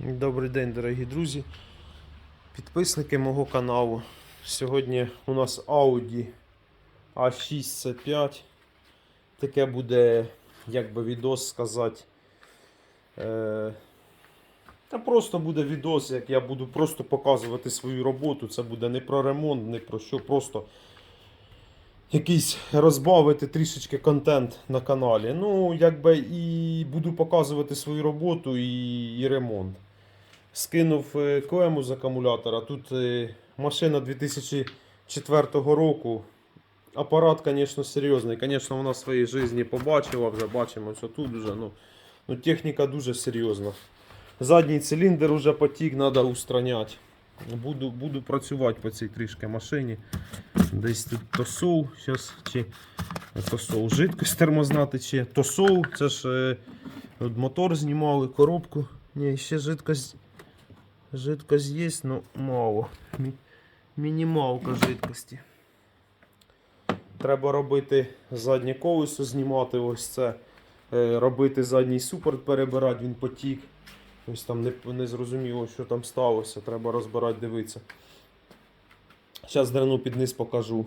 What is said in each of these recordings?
Добрий день, дорогі друзі, підписники мого каналу. Сьогодні у нас Audi A6 C5. Таке буде, як би відос сказати. Е, та просто буде відос, як я буду просто показувати свою роботу. Це буде не про ремонт, не про що, просто якийсь розбавити трішечки контент на каналі. Ну, якби і буду показувати свою роботу і, і ремонт. Скинув е, клему з акумулятора. Тут е, машина 2004 року. Апарат, звісно, серйозний. Звісно, вона в своїй житті побачила, вже бачимо, що тут вже. Ну, ну, техніка дуже серйозна. Задній циліндр вже потік, треба устраняти. Буду, буду працювати по цій трішки машині. Десь тут тосол, зараз чи тосол, жидкость тормозна тече. Тосол, це ж е, от мотор знімали, коробку. Ні, ще жидкость. Жидкость є, але мало. Мі- мінімалка жидкості. Треба робити заднє колесо, знімати ось це. Е, Робити задній супорт, перебирати, він потік. Ось там не, не зрозуміло, що там сталося. Треба розбирати, дивитися. Зараз дрену під низ покажу.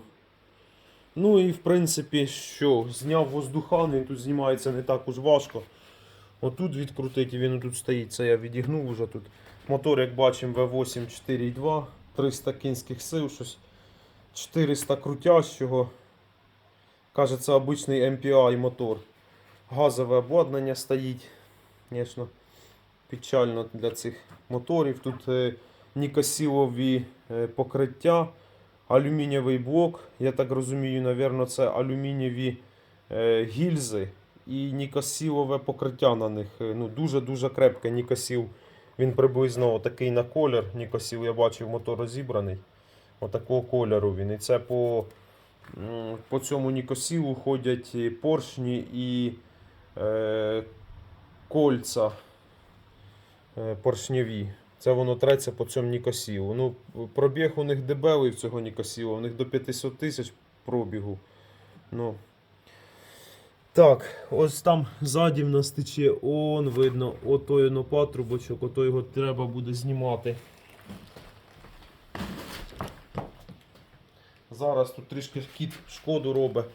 Ну і в принципі, що, зняв воздухан, він тут знімається не так уж важко. Отут відкрутити, він тут стоїть, це я відігнув уже тут. Мотор, як бачимо, V8 4.2, 300 кінських сил, щось 400 крутящого. Каже, це обичний MPI мотор. Газове обладнання стоїть. Звісно, печально для цих моторів. Тут е, нікосілові е, покриття, алюмінієвий блок. Я так розумію, напевно, це алюмінієві е, гільзи і нікосілове покриття на них. Ну, дуже-дуже крепке нікосіл. Він приблизно такий на колір. Нікосіл, я бачив, мотор розібраний. Отакого кольору він. І це по, по цьому нікосілу ходять поршні і е, кольця е, поршневі. Це воно треться по цьому нікосілу. Ну, пробіг у них дебелий в цього нікосіла, у них до 500 тисяч пробігу. Ну. Так, ось там ззаді в нас тече, он видно, отой воно патрубочок, ото його треба буде знімати. Зараз тут трішки кіт шкоду робить.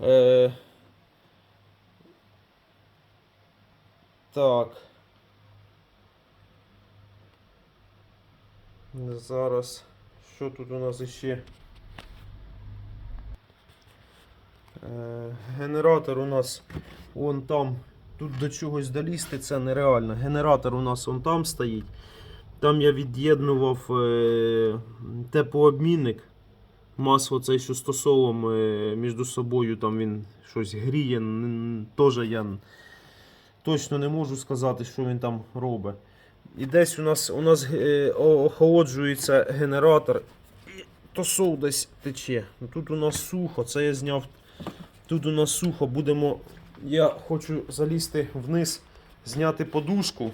Е... Так. Зараз. Що тут у нас іще? Е, Генератор у нас вон там. Тут до чогось долізти це нереально. Генератор у нас вон там стоїть. Там я від'єднував е, теплообмінник. Масло цей, що з тосолом е, між собою там він щось гріє. Теж я точно не можу сказати, що він там робить. І десь у нас, у нас е, охолоджується генератор. Тосол десь тече. Тут у нас сухо, це я зняв. Тут у нас сухо, будемо. Я хочу залізти вниз, зняти подушку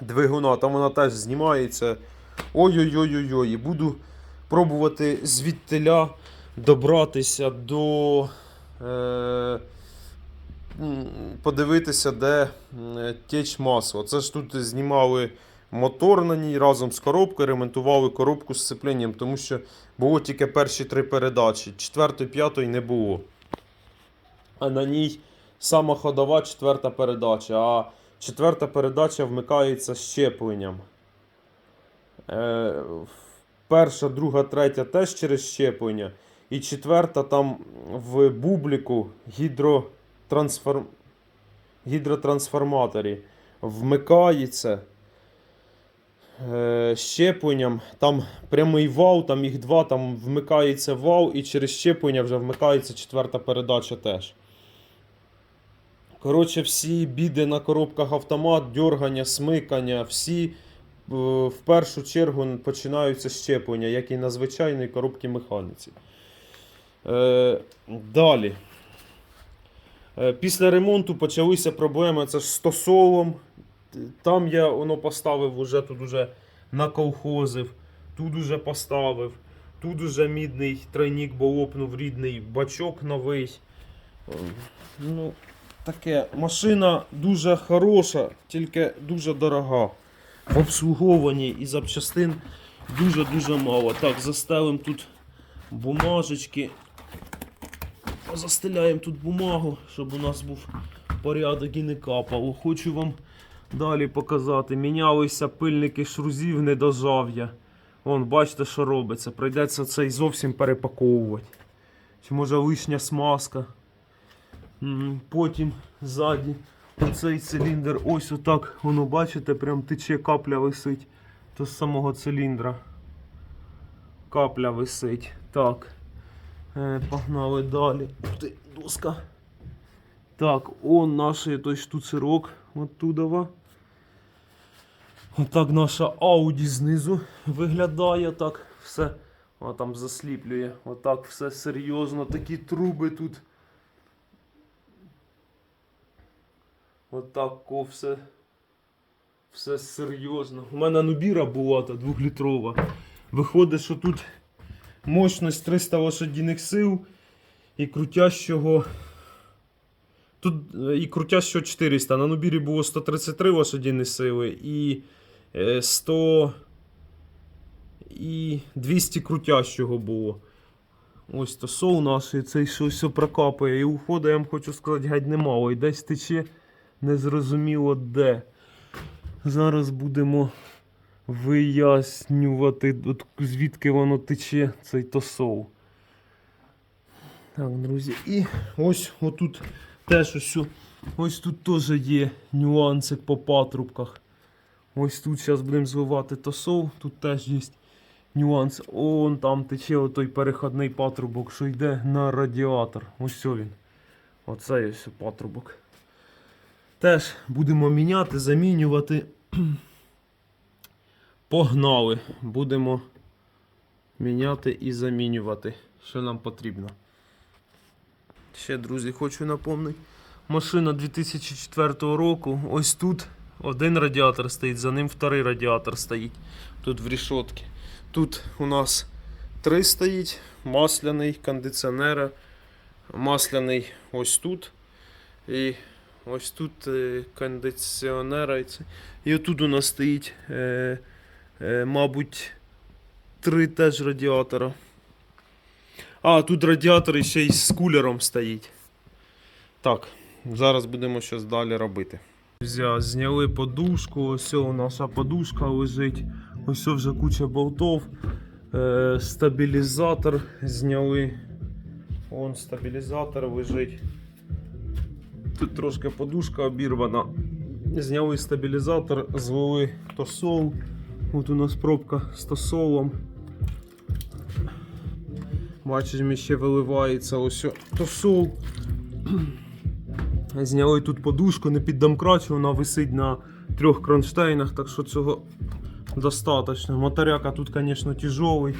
двигуна, там вона теж знімається. Ой-ой-ой-ой-ой. І буду пробувати звідтиля добратися до. Е, подивитися, де теч масла. Це ж тут знімали мотор на ній разом з коробкою, ремонтували коробку з сцепленням, тому що було тільки перші три передачі. Четвертої, п'ятої не було. А на ній сама ходова четверта передача. А четверта передача вмикається щепленням. Е, перша, друга, третя теж через щеплення. І четверта там в бубліку гідротрансформ... гідротрансформаторі вмикається щепленням. Там прямий вал, там їх два, там вмикається вал, і через щеплення вже вмикається четверта передача теж. Коротше, всі біди на коробках автомат, дергання, смикання, всі е, в першу чергу починаються щеплення, як і на звичайній коробці механіці. Е, далі. Е, після ремонту почалися проблеми це ж з тосолом. Там я воно поставив уже тут уже наколхозив, тут уже поставив, тут уже мідний тройник, бо лопнув рідний бачок новий. Е, Ну, таке. Машина дуже хороша, тільки дуже дорога. В обслуговуванні і запчастин дуже-дуже мало. Так, застелимо тут бумажечки. Застеляємо тут бумагу, щоб у нас був порядок і не капало. Хочу вам далі показати. Мінялися пильники шрузів, не дожав я. Вон, бачите, що робиться. Прийдеться цей зовсім перепаковувати. Чи може лишня смазка. Потім ззаді оцей циліндр. Ось отак, воно бачите, прям тече капля висить. То з самого циліндра. Капля висить. Так. Е, погнали далі. Доска. Так, он наш той штуцерок. Оттудова. Отак наша Audi знизу виглядає так все. О, там засліплює. Отак все серйозно. Такі труби тут. Отак все. Все серйозно. У мене нубіра була та двохлітрова. Виходить, що тут мощність 300 лошадіних сил і крутящого. Тут е, і крутящого 400. На нубірі було 133 лошадіні сили і 100 і 200 крутящого було. Ось то сол наш, і цей що все прокапує. І уходу, я вам хочу сказати, геть немало. І десь тече незрозуміло де. Зараз будемо вияснювати, от звідки воно тече, цей тосол. Так, друзі, і ось отут теж ось, ось тут теж є нюанси по патрубках. Ось тут зараз будемо зливати тосол, тут теж є нюанс. Он там тече отой переходний патрубок, що йде на радіатор. Ось він. Оцей ось патрубок. Теж будемо міняти, замінювати. Погнали. Будемо міняти і замінювати, що нам потрібно. Ще, друзі, хочу напомнити. Машина 2004 року. Ось тут один радіатор стоїть, за ним вторий радіатор стоїть. Тут в рішотці. Тут у нас три стоїть, масляний, кондиціонера, масляний ось тут. І ось тут е, кондиціонера. І, отут у нас стоїть, е, е, мабуть, три теж радіатора. А, тут радіатор ще й з кулером стоїть. Так, зараз будемо щось далі робити. Зняли подушку, ось наша подушка лежить. Ось вже куча болтов. Е, стабілізатор зняли. Вон стабілізатор лежить. Тут трошки подушка обірвана. Зняли стабілізатор, звели тосол. От у нас пробка з тосолом. Бачимо, ще виливається ось тосол. Зняли тут подушку, не під домкрат, вона висить на трьох кронштейнах, так що цього достатньо. Моторяка тут, звісно, тяжелий.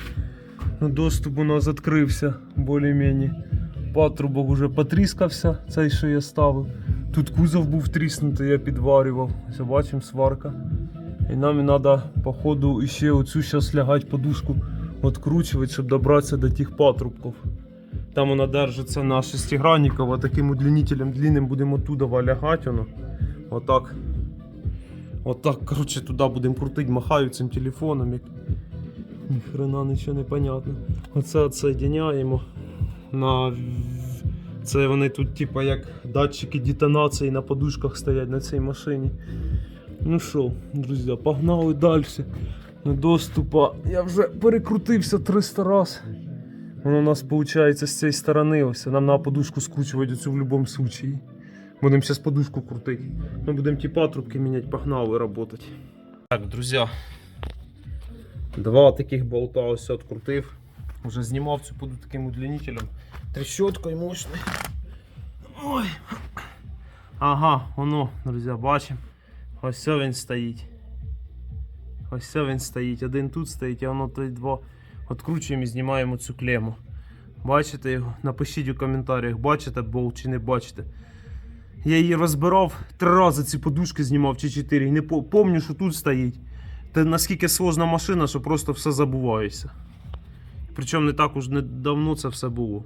Ну, доступ у нас відкрився більш-менш. Патрубок уже потріскався, цей, що я ставив. Тут кузов був тріснутий, я підварював. Ось бачимо сварка. І нам треба, походу, ще оцю зараз лягати подушку відкручувати, щоб добратися до тих патрубків. Там вона держиться на шестигранников, а таким удлинителем длинним будемо оттуда лягати воно. Отак. Отак, коротше, туди будемо крутити, махаю цим телефоном. Як... Ніхрена нічого не понятно. Оце відсоединяємо. На... Це вони тут, типа, як датчики детонації на подушках стоять на цій машині. Ну що, друзі, погнали далі. До доступа. Я вже перекрутився 300 разів. Воно у нас виходить з цієї сторони. Ось. Нам на подушку скручувати оцю в будь-якому випадку. Будемо зараз подушку крутити. Ми будемо ті патрубки міняти, погнали працювати. Так, друзі. Два таких болта ось відкрутив. Уже знімав цю буду таким удлинителем. Трещоткою мощний. Ой. Ага, воно, друзі, бачимо. Ось він стоїть. Ось він стоїть. Один тут стоїть, а воно той два. Откручуємо і знімаємо цю клему. Бачите його? Напишіть у коментарях, бачите болт чи не бачите. Я її розбирав три рази ці подушки знімав чи чотири. Не по- помню, що тут стоїть. Та наскільки сложна машина, що просто все забувається. Причому не так уж недавно це все було.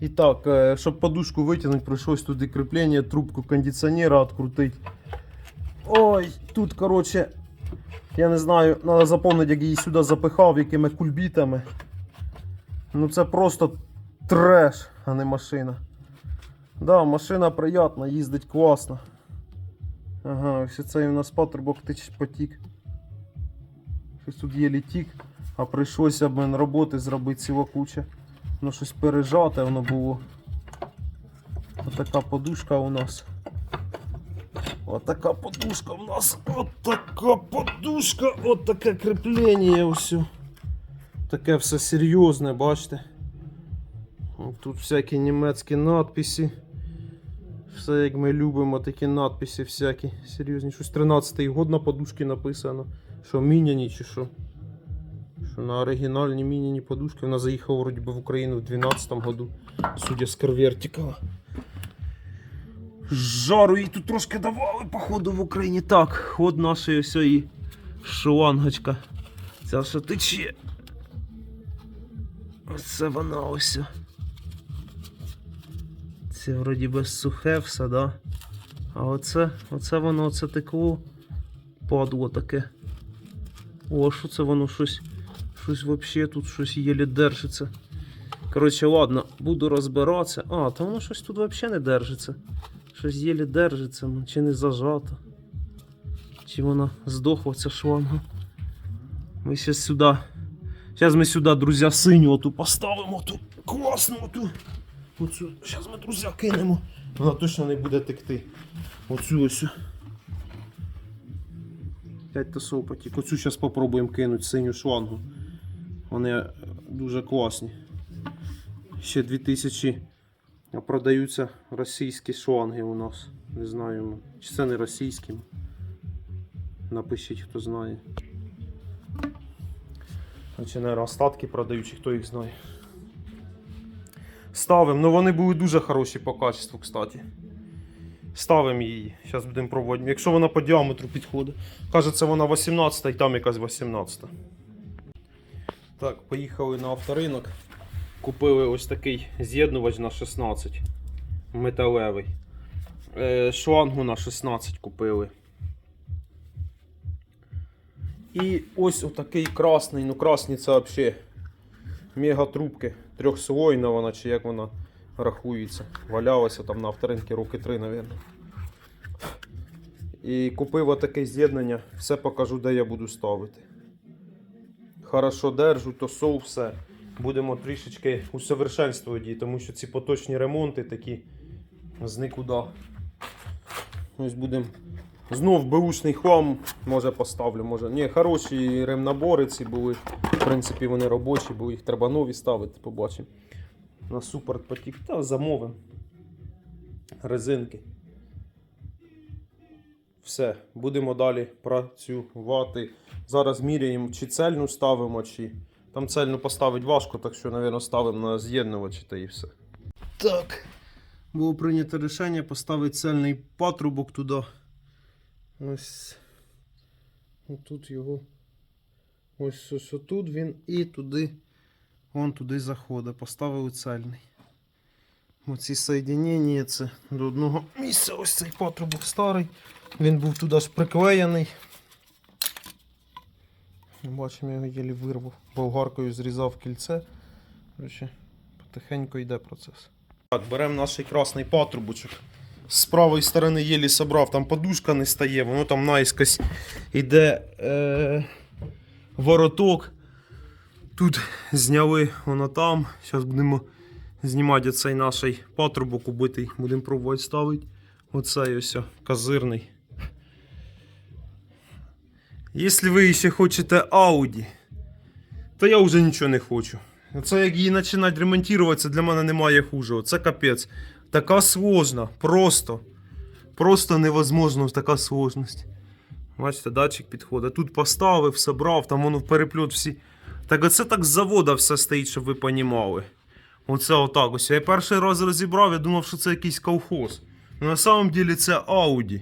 І так, е, щоб подушку витягнути, прийшлось туди кріплення, трубку кондиціонера відкрутити. Ой, тут, коротше, я не знаю, треба запам'ятати, як її сюди запихав, якими кульбітами. Ну це просто треш, а не машина. Да, машина приятна, їздить класно. Ага, ось цей у нас патрубок потік. Щось тут є літік, а прийшлося б роботи зробити ціла куча. Воно щось пережате воно було. Отака подушка у нас. Отака подушка у нас. Отака подушка, отаке кріплення все. Таке все серйозне, бачите. Тут всякі німецькі надписи. Все як ми любимо, такі надписи всякі серйозні. Щось 13-й год на подушці написано. Що міняні чи що. Що на оригінальні міняні подушки. Вона заїхала вроді би в Україну в 12-му году, судя з Карвертикала. Жару їй тут трошки давали, походу, в Україні. Так, ход нашої ось і шлангочка. Ця що тече. Оце вона ось. Це вроді би сухе все, да? А оце, оце воно оце текло. Падло таке. О, що це воно щось. Щось вообще тут щось єлі держиться. Коротше, ладно, буду розбиратися. А, та воно щось тут взагалі не держиться. Щось єлі держиться, ну, чи не зажато. Чи вона здохла ця шланга. Ми зараз сюди. Зараз ми сюди, друзі, синю оту поставимо, ту класну оту. Оцю. Зараз ми, друзі, кинемо. Вона точно не буде текти. Оцю ось. 5 тасов потік. Оцю зараз спробуємо кинути синю шлангу. Вони дуже класні. Ще 2000 продаються російські шланги у нас. Не знаю, чи це не російські. Напишіть, хто знає. А Чи не остатки продають, чи хто їх знає. Ставимо, ну вони були дуже хороші по качеству, кстати. Ставимо її. Зараз будемо пробувати. Якщо вона по діаметру підходить. Кажеться, вона 18 і там якась 18. Так, поїхали на авторинок. Купили ось такий з'єднувач на 16 металевий. Е, шлангу на 16 купили. І ось отакий красний, ну красний це взагалі мега трубки. Трьохслойна вона, чи як вона рахується. Валялася там на авторинці роки 3, мабуть. І купив отаке з'єднання, все покажу, де я буду ставити. Хорошо держу, то все. Будемо трішечки усовершенствувати тому що ці поточні ремонти такі з нікуди. Ось будемо. Знов беушний хлам, може поставлю, може. Ні, хороші ремнабори ці були. В принципі, вони робочі, бо їх треба нові ставити, побачимо. На супорт потік. Та замовимо. Резинки. Все, будемо далі працювати. Зараз міряємо, чи цельну ставимо, чи. Там цельну поставити важко, так що, мабуть, ставимо на з'єднувачі та і все. Так. Було прийнято рішення поставити цельний патрубок туди. Ось. Тут його. Ось ось отут він і туди. Вон туди заходить. Поставили цельний. Оці соєдинення це до одного місця. Ось цей патрубок старий. Він був туди ж приклеєний. Бачимо, я його єлі вирвав. Болгаркою зрізав кільце. Короче, потихеньку йде процес. Так, беремо наш красний патрубочок. З правої сторони єлі собрав, там подушка не стає, воно там наїскось іде е, вороток. Тут зняли воно там. Зараз будемо знімати цей наш патрубок убитий. Будемо пробувати ставити. Оцей ось о, козирний. Якщо ви ще хочете Audi, то я вже нічого не хочу. Це як її починати ремонтувати, це для мене немає хуже. Це капець. Така сложна, просто. Просто невозможно така сложність. Бачите, датчик підходить. Тут поставив, собрав, там воно в переплет всі. Так оце так з завода все стоїть, щоб ви понімали. Оце отак ось. Я перший раз розібрав, я думав, що це якийсь колхоз. Ну, на самом деле це Audi.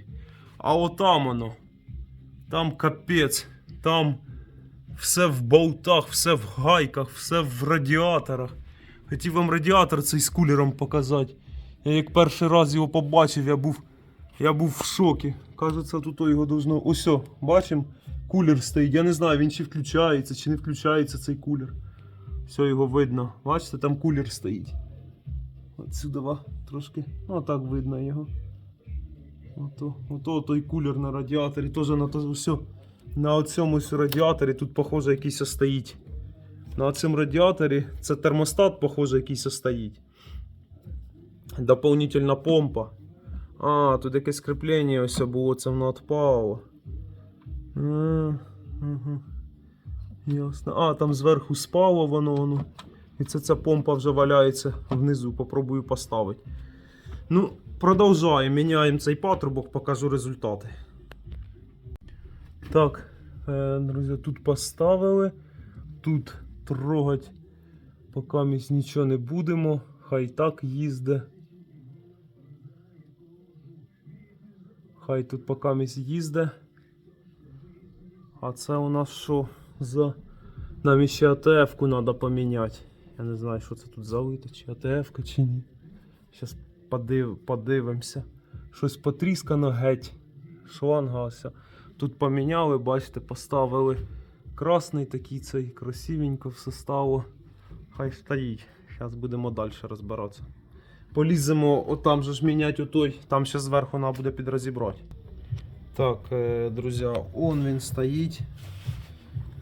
А отам воно. Там капець. Там все в болтах, все в гайках, все в радіаторах. Хотів вам радіатор цей з кулером показати. Я як перший раз його побачив, я був, я був в шокі. Кажеться, тут його должно. Ось, бачимо, кулер стоїть. Я не знаю, він чи включається, чи не включається цей кулер. Все його видно. Бачите, там кулер стоїть. Отсюди ва, трошки. Ну так видно його. Ото, ото той кулер на радіаторі. Теж на то все. На цьому радіаторі тут, похоже, якийсь стоїть. На цьому радіаторі це термостат, похоже, якийсь стоїть. Дополнительна помпа. А, тут якесь кріплення ось було, це воно відпало. Угу. Ясно. А, там зверху спало воно. воно. І це ця помпа вже валяється внизу. Попробую поставити. Ну, продовжаємо. Міняємо цей патрубок, покажу результати. Так, е, друзі, тут поставили. Тут трогать поки ми нічого не будемо. Хай так їзде. Хай тут поки ми їзде. А це у нас що за. Нам ще АТФ-ку треба поміняти. Я не знаю, що це тут залито, чи АТФ-ка, чи ні. Зараз подив, подивимося. Щось потріскано геть. Шланга ось. Тут поміняли, бачите, поставили красний такий цей, красивенько все стало. Хай стоїть. Зараз будемо далі розбиратися. Поліземо, отам же ж міняти отой, там ще зверху треба буде підрозібрати. Так, е, друзі, он він стоїть.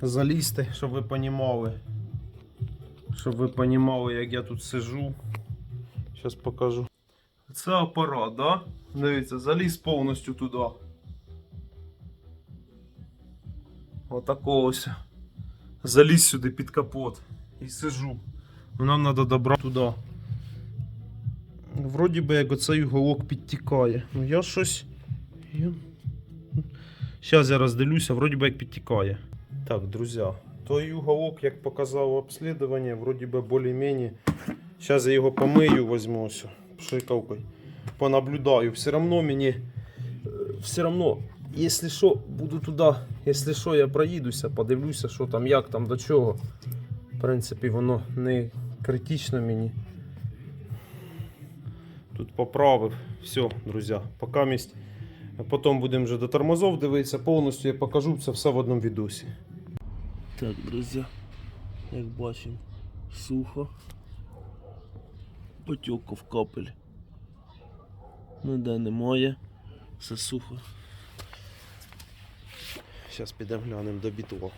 Залізти, щоб ви понімали. Щоб ви понімали, як я тут сижу. Зараз покажу. Це апарат, да? Дивіться, заліз повністю туди. Отако ось. Заліз сюди під капот. І сижу. Нам треба добрати туди. Вроді би як оцей уголок підтікає. Ну я щось. Зараз я роздивлюся, вроді би як підтікає. Так, друзі, той уголок, як показало обслідування, вроді би більш-менш. Зараз я його помию, возьму ось. Понаблюдаю. Все одно мені. е, Все одно, якщо що, буду туди, якщо що, я проїдуся, подивлюся, що там, як там, до чого. В принципі, воно не критично мені. Тут поправив. Все, друзі, поки місць. Потім будемо вже до тормозов дивитися, повністю я покажу це все в одному відосі. Так, друзі, як бачимо, сухо. Потьоку в капель. Ніде немає. Все сухо. Зараз підемо глянемо до бітла.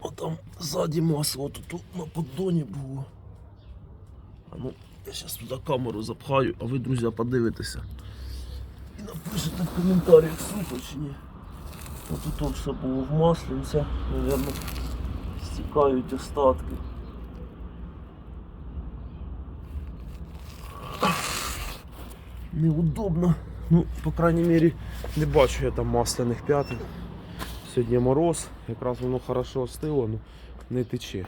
О там ззаді масло тут на поддоні було. А ну, я зараз туди камеру запхаю, а ви, друзі, подивитеся. І напишете в коментарях, сухо чи ні. Ось тут все було в маслі, мабуть, стікають остатки. Неудобно. Ну, по крайней мере, не бачу я там масляних п'ятин. Сьогодні мороз, якраз воно хорошо остило, ну не тече.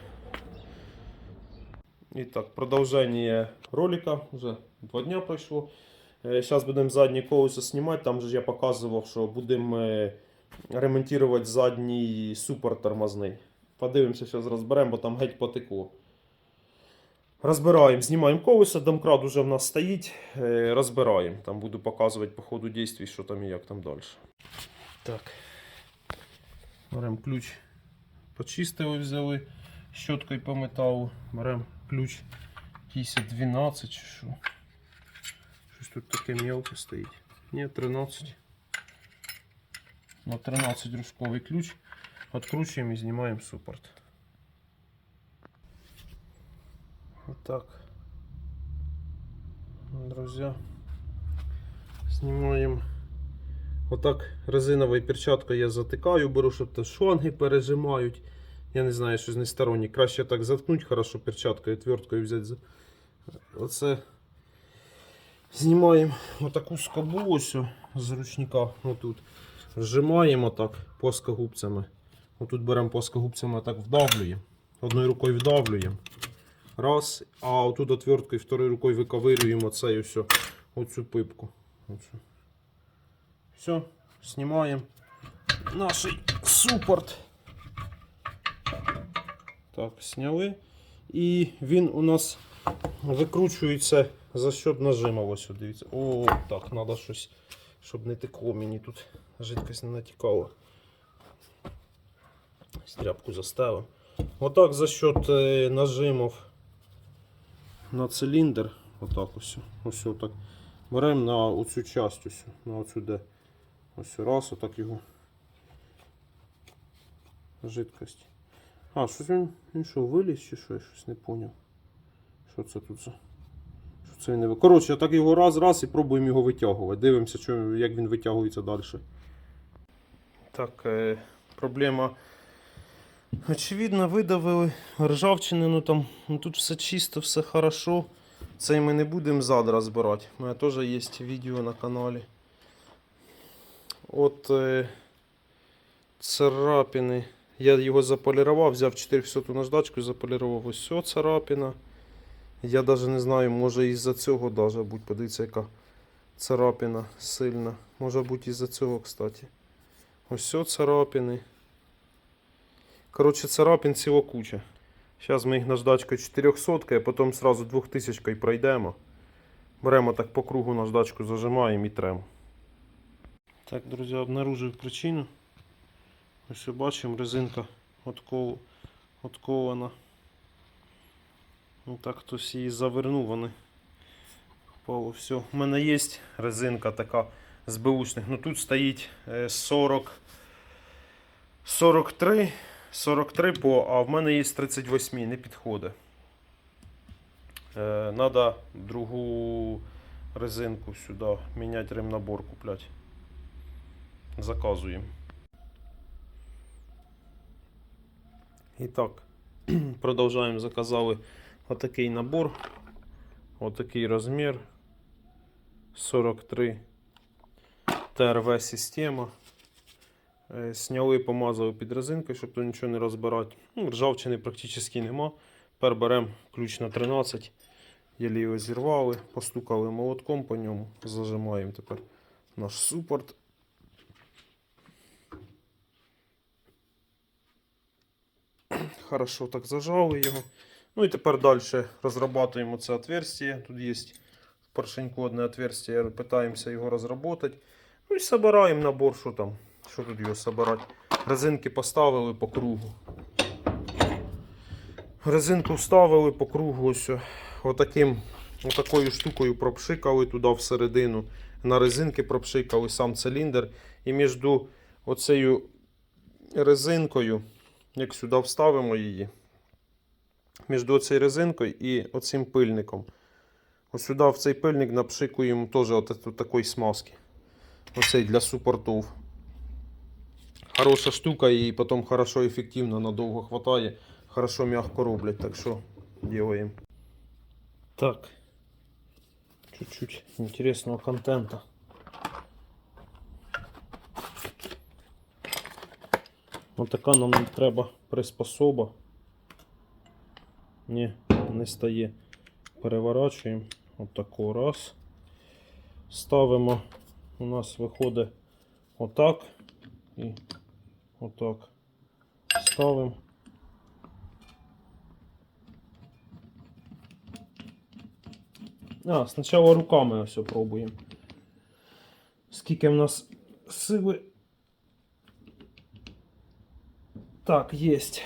І так, продовження ролика. Вже два дня пройшло. Зараз будемо задні колеса знімати. Там же я показував, що будемо е, ремонтувати задній супер тормозний. Подивимося, зараз розберемо, бо там геть потекло. Розбираємо, знімаємо колеса, домкрат уже в нас стоїть. е, Розбираємо. Там буду показувати по ходу дій, що там і як там далі. Так. Беремо ключ. Почистили, взяли щоткою по металу. Беремо ключ якийсь 12 чи що. Щось тут таке мелке стоїть. Ні, 13. На 13 ручковий ключ. Откручуємо і знімаємо супорт. Так. Друзья. Знімаємо. Отак резиновою перчаткою я затикаю, беру, щоб то шланги пережимають. Я не знаю, що з несторонні. Краще так заткнути, хорошо перчаткою, твердкою взяти. Оце знімаємо отаку скобу ось з ручника. Отут. Зжимаємо так плоскогубцями. Отут беремо плоскогубцями так вдавлюємо. Одною рукою вдавлюємо. Раз. А отут отверткою второю рукою виковирюємо цей ось, оцю пипку. Оцю. Все, знімаємо наш супорт. Так, зняли. І він у нас Викручується за счет нажима. Ось дивіться. О, так, треба щось, щоб не текло мені тут жидкость не натікала. Стряпку заставив. Отак за счет е, нажимів на циліндр. Отак ось. Ось отак. Беремо на оцю часть ось, на оцю де. Ось раз, отак його. Жидкость. А, щось він, він що, виліз чи що? Я щось не зрозумів. Що це тут за? Що це не Коротше, так його раз, раз і пробуємо його витягувати. Дивимося, що, як він витягується далі. Так, е, проблема. Очевидно, видавили ржавчини, ну там ну, тут все чисто, все хорошо. Цей ми не будемо зад розбирати. У мене теж є відео на каналі. От е, царапини. Я його заполірував, взяв 400 наждачку, і заполірував ось царапина. Я навіть не знаю, може із-за цього даже будь. Подивіться, яка царапина сильна. Може бути із-за цього, кстати. Ось царапини. Коротше, царапин ціла куча. Зараз ми їх наждачкою 400, а потім сразу 2000 пройдемо. Беремо так по кругу наждачку, зажимаємо і тремо. Так, друзі, обнаружив причину. Ось бачимо, резинка откол... откована. Ну так хтось її завернув, вони впало все. У мене є резинка така з беушних. Ну тут стоїть е, 40 43 43 по, а в мене є 38, не підходить. Е, надо другу резинку сюди міняти ремнабор купляти. Заказуємо. І так, продовжуємо. Заказали отакий набор. Отакий розмір. 43 ТРВ система. Е, Сняли, помазали під резинкою, щоб тут нічого не розбирати. Ну, ржавчини практично нема. Тепер беремо ключ на 13. Єлі його зірвали, постукали молотком по ньому, зажимаємо тепер наш супорт. Хорошо так зажали його. Ну і тепер далі розрабатуємо це отверстие. Тут є поршеньку одне отверстие, питаємося його розробити. Ну і збираємо набор, що там, що тут його збирати. Резинки поставили по кругу. Резинку вставили по кругу, ось отаким, отакою штукою пропшикали туди всередину. На резинки пропшикали сам циліндр. І між оцею резинкою, як сюди вставимо її, між оцею резинкою і оцим пильником. Ось сюди в цей пильник напшикуємо теж от такої смазки. Оцей для супортов. Хороша штука і потім хорошо ефективно надовго хватає. Хорошо м'яко роблять, так що делаем. Так. Чуть-чуть интересного контента. Ось така нам треба приспособа. Ні, не стає. Переворачуємо. Отако раз. Ставимо. У нас виходить отак. І отак. Ставимо. А, спочатку руками ось пробуємо. Скільки в нас сили. Так, єсть.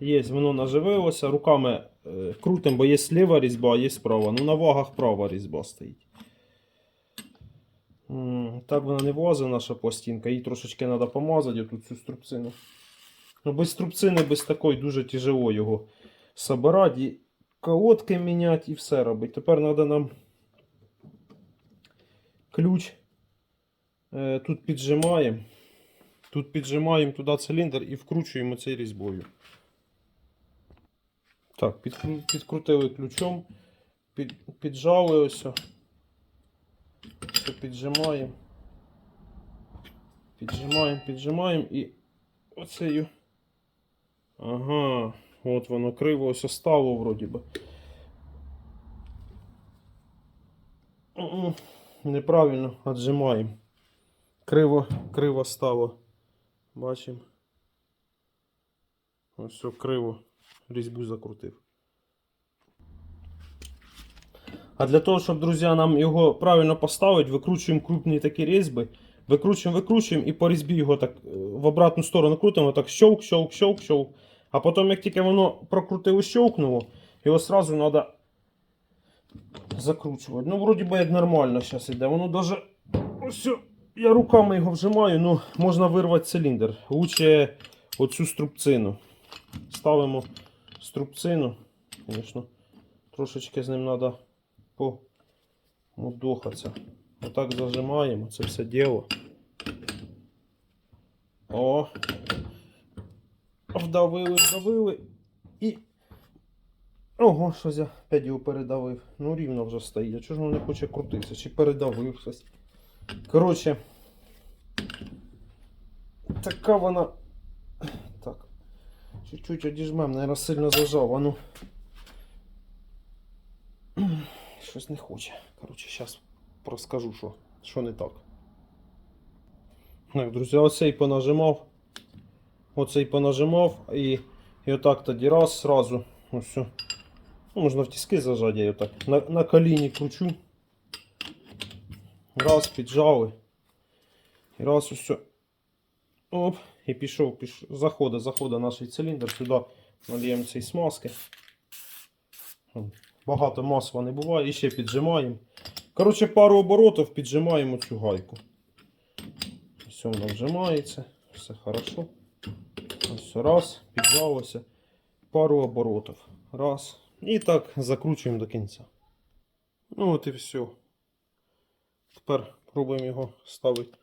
Є, воно наживилося. Руками е, крутим, бо є ліва різьба, є права. Ну на вагах права різьба стоїть. М, Так вона не влазить наша пластинка, її трошечки треба помазати тут цю струбцину. Ну, без струбцини, без такої дуже тяжело його собирати. Колодки міняти і все робити. Тепер треба нам ключ. Е, тут піджимаємо. Тут піджимаємо туди циліндр і вкручуємо цей різьбою. Так, підкру- підкрутили ключом, під, піджали ось. Піджимаємо. Піджимаємо, піджимаємо і оцею. Ага, от воно криво ось стало вроді би. Неправильно отжимаємо. Криво, криво стало. Бачимо. Ось все криво. Різьбу закрутив. А для того, щоб, друзі, нам його правильно поставити, викручуємо крупні такі різьби, викручуємо, викручуємо і по різьбі його так е, в обратну сторону крутимо, так щовк, щовк, щовк, щовк. А потім, як тільки воно прокрутило, щовкнуло, його одразу треба закручувати. Ну, вроді би як нормально зараз йде. Воно даже. Ось, я руками його вжимаю, ну можна вирвати циліндр. Лучше оцю струбцину. Ставимо струбцину. Звісно, трошечки з ним треба помудохатися. Отак зажимаємо це все діло. О! Вдавили, вдавили і. Ого, щось я опять його передавив. Ну рівно вже стоїть. Чого ж воно не хоче крутитися? Чи передавив щось? Коротше. Така вона. Так. Чуть-чуть одіжмем, наверное, сильно зажав. А ну. Щось не хоче. Коротше, зараз розкажу, що, що не так. Так, друзі, оцей понажимав. Оцей понажимав і, і отак тоді раз сразу. Ось. Ну, можна в тіски зажати, я отак. На, на коліні кручу. Раз, піджали. І раз усе. Оп. І пішов, пішов. Заходить, заходить наш циліндр. Сюди наліємо цієї смазки. Багато масла не буває. І ще піджимаємо. Коротше, пару оборотів піджимаємо цю гайку. Все воно вжимається. Все хорошо. Ось раз, піджалося. Пару оборотів. Раз. І так закручуємо до кінця. Ну от і все. Тепер пробуємо його ставити.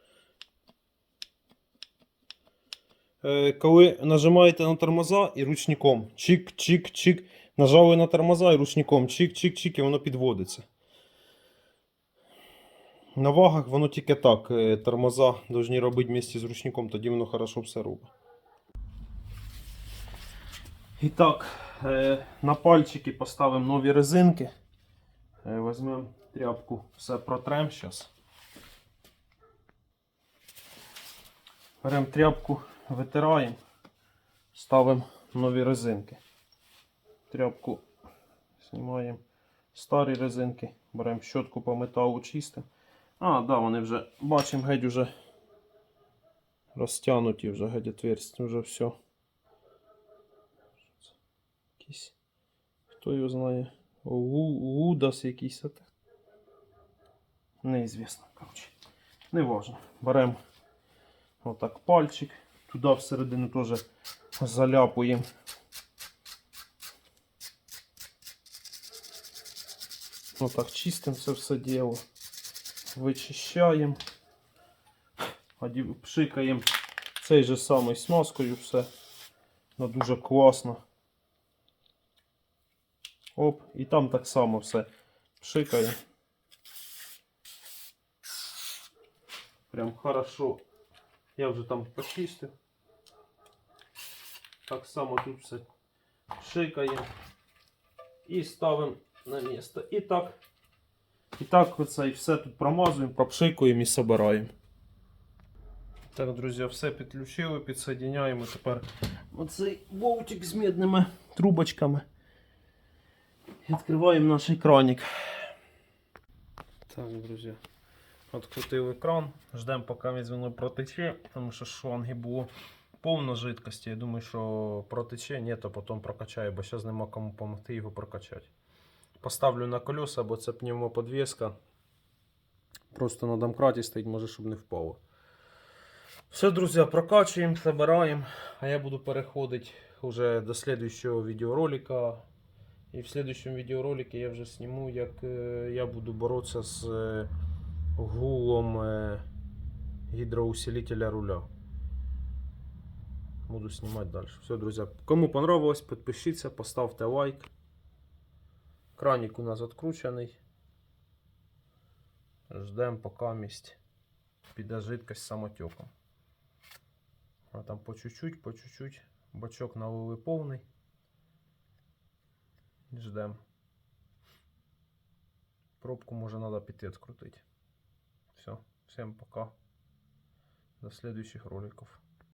Е, Коли нажимаєте на тормоза і ручником чик-чик-чик, нажали на тормоза і ручником чик-чик-чик, і воно підводиться. На вагах воно тільки так. е, Тормоза повинні робити вместе з ручником, тоді воно хорошо все робить. І так, е, на пальчики поставимо нові резинки. Е, Візьмемо тряпку, все протрем зараз. Беремо тряпку, витираємо, ставимо нові резинки. Тряпку знімаємо старі резинки, беремо щотку по металу чистимо. А, да, вони вже, бачимо, геть уже розтягнуті, вже геть отверстия, вже все. Якийсь. Хто його знає? Лудас якийсь. Неізвісно, коротше. Не важно. Беремо отак пальчик. Туди всередину теж заляпуємо. Отак чистимо це все діло. Вичищаємо. Оді- Пшикаємо цей же самий смазкою все. Ну, дуже класно. Оп, і там так само все пшикає. Прям хорошо. Я вже там почистив. Так само тут все пшикає. І ставимо на місце. І так. І так оце і все тут промазуємо, пропшикуємо і собираємо. Так, друзі, все підключили, підсоединяємо тепер оцей болтик з медними трубочками. Відкриваємо наш екранік. Так, друзі. Открутив екран. Ждемо, поки воно протече, тому що шланги було повно жидкості. Я думаю, що протече, ні, то потім прокачаю, бо зараз нема кому допомогти його прокачати. Поставлю на колеса, бо це пневмоподвеска. Просто на домкраті стоїть, може, щоб не впало. Все, друзі, прокачуємо, забираємо. А я буду переходити вже до слідуючого відеоролика. І в следующем відеоролике я вже сниму, як е, я буду боротися з е, гулом е, гідроусилителя руля. Буду снимать дальше. Все, друзья. Кому понравилось, подпишіться, поставте лайк. Краник у нас откручений. Ждем пока місць піде жидкость самотеком. А там по чуть-чуть, по чуть-чуть. Бачок налили повний. Ждем. Пробку може надо піти відкрутити. Все. Всем пока. До следующих роликов.